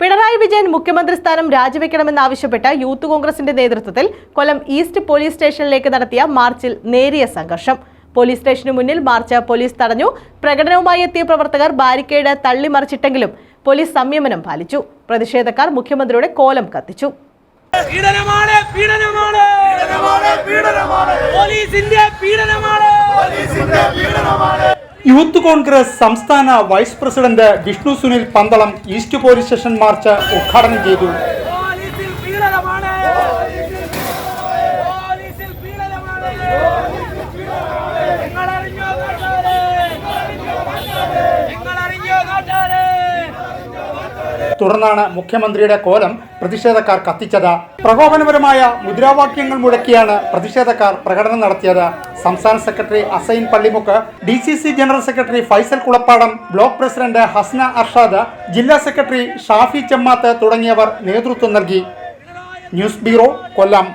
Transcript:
പിണറായി വിജയൻ മുഖ്യമന്ത്രി സ്ഥാനം രാജിവെക്കണമെന്നാവശ്യപ്പെട്ട് യൂത്ത് കോൺഗ്രസിന്റെ നേതൃത്വത്തിൽ കൊല്ലം ഈസ്റ്റ് പോലീസ് സ്റ്റേഷനിലേക്ക് നടത്തിയ മാർച്ചിൽ നേരിയ സംഘർഷം. പോലീസ് സ്റ്റേഷനു മുന്നിൽ മാർച്ച് പോലീസ് തടഞ്ഞു. പ്രകടനവുമായി എത്തിയ പ്രവർത്തകർ ബാരിക്കേഡ് തള്ളിമറിച്ചിട്ടെങ്കിലും പോലീസ് സംയമനം പാലിച്ചു. പ്രതിഷേധക്കാർ മുഖ്യമന്ത്രിയുടെ കോലം കത്തിച്ചു. പീഡനമാണ് പീഡനമാണ്. പോലീസിന്റെ പീഡനമാണ്. യൂത്ത് കോൺഗ്രസ് സംസ്ഥാന vice president Vishnu Sunil Pandalam east police station march ഉദ്ഘാടനം ചെയ്തു. തുടർന്നാണ് മുഖ്യമന്ത്രിയുടെ കോലം പ്രതിഷേധക്കാർ കത്തിച്ചത്. പ്രകോപനപരമായ മുദ്രാവാക്യങ്ങൾ മുഴക്കിയാണ് പ്രതിഷേധക്കാർ പ്രകടനം നടത്തിയത്. സംസ്ഥാന secretary Asain Pallimukku D C C general secretary Faisal Kulappadam block president Hasna Arshad ജില്ലാ സെക്രട്ടറി ഷാഫി ചെമ്മാത്ത് തുടങ്ങിയവർ നേതൃത്വം നൽകി. News bureau Kollam.